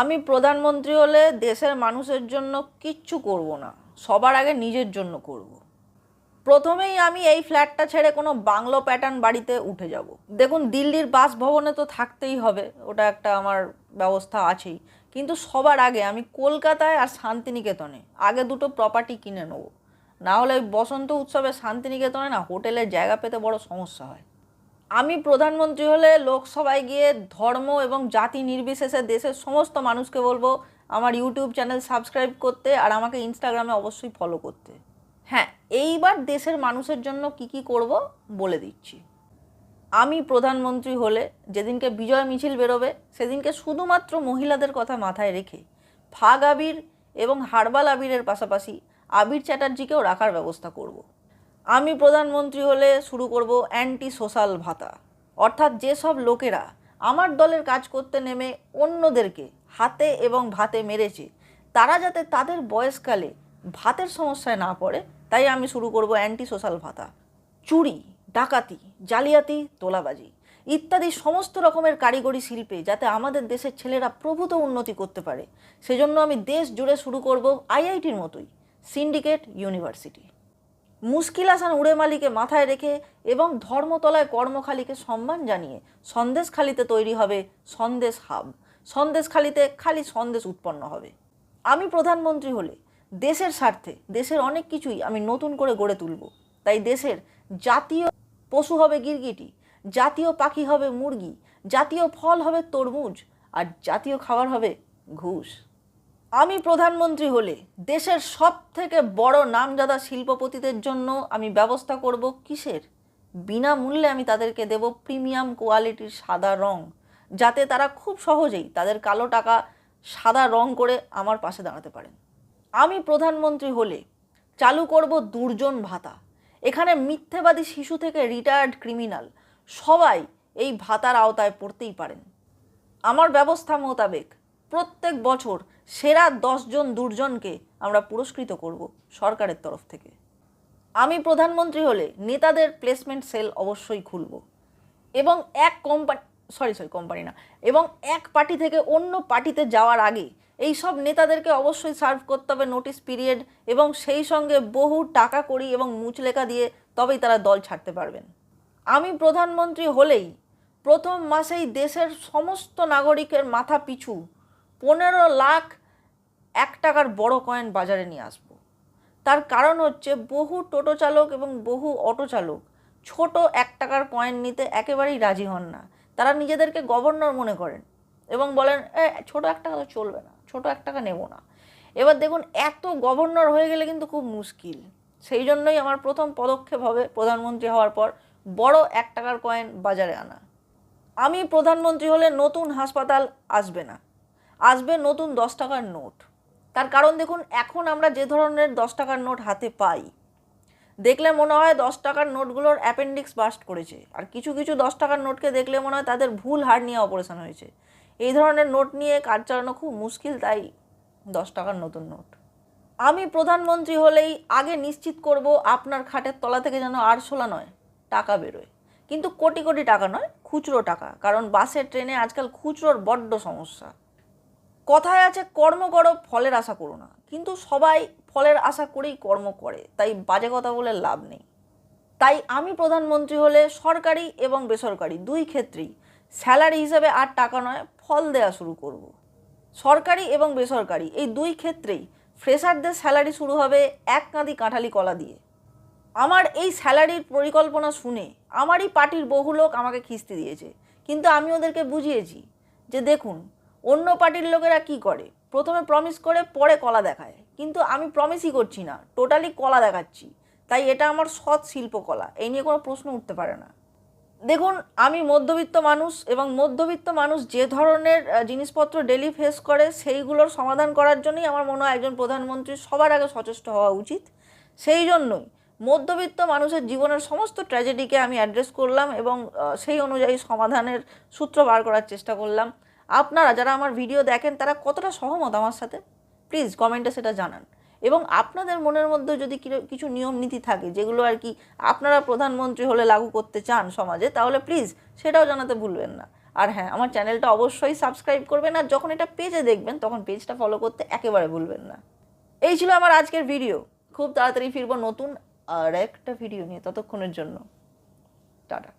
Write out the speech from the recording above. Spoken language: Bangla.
আমি প্রধানমন্ত্রী হলে দেশের মানুষের জন্য কিচ্ছু করব না। সবার আগে নিজের জন্য করব। প্রথমেই আমি এই ফ্ল্যাটটা ছেড়ে কোনো বাংলো প্যাটার্ন বাড়িতে উঠে যাব। দেখুন, দিল্লির বাসভবনে তো থাকতেই হবে, ওটা একটা আমার ব্যবস্থা আছেই। কিন্তু সবার আগে আমি কলকাতায় আর শান্তিনিকেতনে আগে দুটো প্রপার্টি কিনে নেব। না হলে বসন্ত উৎসবে শান্তিনিকেতনে না হোটেলের জায়গা পেতে বড় সমস্যা হয়। আমি প্রধানমন্ত্রী হলে লোকসভায় গিয়ে ধর্ম এবং জাতি নির্বিশেষে দেশের সমস্ত মানুষকে বলব, আমার ইউটিউব চ্যানেল সাবস্ক্রাইব করতে আর আমাকে ইনস্টাগ্রামে অবশ্যই ফলো করতে হ্যাঁ এইবার দেশের মানুষের জন্য কি কি করব বলে দিচ্ছি আমি প্রধানমন্ত্রী হলে যেদিনকে বিজয় মিছিল বেরোবে, সেদিনকে শুধুমাত্র মহিলাদের কথা মাথায় রেখে ফাগ আবির এবং হার্বাল আবিরের পাশাপাশি আবির চ্যাটার্জিকেও রাখার ব্যবস্থা করব। আমি প্রধানমন্ত্রী হলে শুরু করব অ্যান্টি সোশ্যাল ভাতা। অর্থাৎ যেসব লোকেরা আমার দলের কাজ করতে নেমে অন্যদেরকে হাতে এবং ভাতে মেরেছে, তারা যাতে তাদের বয়সকালে ভাতের সমস্যায় না পড়ে, তাই আমি শুরু করব অ্যান্টি সোশ্যাল ভাতা। চুরি, ডাকাতি, জালিয়াতি, তোলাবাজি ইত্যাদি সমস্ত রকমের কারিগরি শিল্পে যাতে আমাদের দেশের ছেলেরা প্রভূত উন্নতি করতে পারে, সেজন্য আমি দেশ জুড়ে শুরু করব আইআইটির মতোই সিন্ডিকেট ইউনিভার্সিটি মুশকিল হাসান উড়েমালিকে মাথায় রেখে এবং ধর্মতলায় কর্মখালিকে সম্মান জানিয়ে সন্দেশখালিতে তৈরি হবে সন্দেশ হাব। সন্দেশখালিতে খালি সন্দেশ উৎপন্ন হবে। আমি প্রধানমন্ত্রী হলে দেশের স্বার্থে, দেশের অনেক কিছুই আমি নতুন করে গড়ে তুলব। তাই দেশের জাতীয় পশু হবে গিরগিটি, জাতীয় পাখি হবে মুরগি, জাতীয় ফল হবে তরমুজ, আর জাতীয় খাবার হবে ঘুষ। আমি প্রধানমন্ত্রী হলে দেশের সব থেকে বড় নামজাদা শিল্পপতিদের জন্য আমি ব্যবস্থা করব কিসের? বিনামূল্যে আমি তাদেরকে দেব প্রিমিয়াম কোয়ালিটির সাদা রং, যাতে তারা খুব সহজেই তাদের কালো টাকা সাদা রং করে আমার পাশে দাঁড়াতে পারেন। আমি প্রধানমন্ত্রী হলে চালু করব দুর্জন ভাতা। এখানে মিথ্যেবাদী শিশু থেকে রিটায়ার্ড ক্রিমিনাল সবাই এই ভাতার আওতায় পড়তেই পারেন। আমার ব্যবস্থা মোতাবেক প্রত্যেক বছর সেরা দশজন দুর্জনকে আমরা পুরস্কৃত করব সরকারের তরফ থেকে। আমি প্রধানমন্ত্রী হলে নেতাদের প্লেসমেন্ট সেল অবশ্যই খুলব। এবং এক কোম্পানি সরি সরি কোম্পানি না, এবং এক পার্টি থেকে অন্য পার্টিতে যাওয়ার আগে এই সব নেতাদেরকে অবশ্যই সার্ভ করতে হবে নোটিশ পিরিয়ড এবং সেই সঙ্গে বহু টাকা করি এবং মুচলেখা দিয়ে তবেই তারা দল ছাড়তে পারবেন। আমি প্রধানমন্ত্রী হলেই প্রথম মাসেই দেশের সমস্ত নাগরিকের মাথা পিছু পনেরো লাখ এক টাকার বড় কয়েন বাজারে নিয়ে আসব। তার কারণ হচ্ছে বহু টোটো চালক এবং বহু অটো চালক ছোট এক টাকার কয়েন নিতে একেবারেই রাজি হন না। তারা নিজেদেরকে গভর্নর মনে করেন এবং বলেন ছোট এক টাকা তো চলবে না, ছোট এক টাকা নেব না। এবার দেখুন, এত গভর্নর হয়ে গেলে কিন্তু খুব মুশকিল। সেই জন্যই আমার প্রথম পদক্ষেপ হবে প্রধানমন্ত্রী হওয়ার পর বড় এক টাকার কয়েন বাজারে আনা। আমি প্রধানমন্ত্রী হলে নতুন হাসপাতাল আসবে না। আসবে নতুন দশ টাকার নোট। তার কারণ দেখুন, এখন আমরা যে ধরনের দশ টাকার নোট হাতে পাই, দেখলে মনে হয় দশ টাকার নোটগুলোর অ্যাপেন্ডিক্স বাস্ট করেছে। আর কিছু কিছু দশ টাকার নোটকে দেখলে মনে হয় তাদের ভুল হার নিয়ে অপারেশন হয়েছে। এই ধরনের নোট নিয়ে কাজ চালানো খুব মুশকিল, তাই দশ টাকার নতুন নোট। আমি প্রধানমন্ত্রী হলেই আগে নিশ্চিত করব আপনার খাটের তলা থেকে যেন আরশোলা নয়, টাকা বেরোয়। কিন্তু কোটি কোটি টাকা নয়, খুচরো টাকা। কারণ বাসে ট্রেনে আজকাল খুচরোর বড্ড সমস্যা। কথায় আছে, কর্ম করো, ফলের আশা করো না। কিন্তু সবাই ফলের আশা করেই কর্ম করে, তাই বাজে কথা বলে লাভ নেই। তাই আমি প্রধানমন্ত্রী হলে সরকারি এবং বেসরকারি দুই ক্ষেত্রেই স্যালারি হিসেবে আর টাকা নয়, ফল দেওয়া শুরু করব। সরকারি এবং বেসরকারি এই দুই ক্ষেত্রেই ফ্রেশারদের স্যালারি শুরু হবে এক কাঁদি কাঁঠালি কলা দিয়ে। আমার এই স্যালারির পরিকল্পনা শুনে আমারই পার্টির বহু লোক আমাকে খিস্তি দিয়েছে, কিন্তু আমি ওদেরকে বুঝিয়েছি যে দেখুন অন্য পার্টির লোকেরা কি করে? প্রথমে প্রমিস করে, পরে কলা দেখায়। কিন্তু আমি প্রমিসই করছি না টোটালি কলা দেখাচ্ছি। তাই এটা আমার সৎ শিল্পকলা, এই নিয়ে কোনো প্রশ্ন উঠতে পারে না। দেখুন, আমি মধ্যবিত্ত মানুষ এবং মধ্যবিত্ত মানুষ যে ধরনের জিনিসপত্র ডেলি ফেস করে, সেইগুলোর সমাধান করার জন্যই আমার মনে হয় একজন প্রধানমন্ত্রী সবার আগে সচেষ্ট হওয়া উচিত। সেই জন্যই মধ্যবিত্ত মানুষের জীবনের সমস্ত ট্র্যাজেডিকে আমি অ্যাড্রেস করলাম এবং সেই অনুযায়ী সমাধানের সূত্র বার করার চেষ্টা করলাম। আপনারা যারা আমার ভিডিও দেখেন, তারা কতটা সহমত আমার সাথে? প্লিজ কমেন্টে সেটা জানান। এবং আপনাদের মনের মধ্যে যদি কিছু নিয়ম নীতি থাকে, যেগুলো আর কি আপনারা প্রধানমন্ত্রী হলে লাগু করতে চান সমাজে, তাহলে প্লিজ সেটাও জানাতে ভুলবেন না। আর হ্যাঁ আমার চ্যানেলটা অবশ্যই সাবস্ক্রাইব করবেন, আর যখন এটা পেজে দেখবেন, তখন পেজটা ফলো করতে একেবারে ভুলবেন না। এই ছিল আমার আজকের ভিডিও খুব তাড়াতাড়ি ফিরবো নতুন আর একটা ভিডিও নিয়ে ততক্ষণের জন্য। টাটা।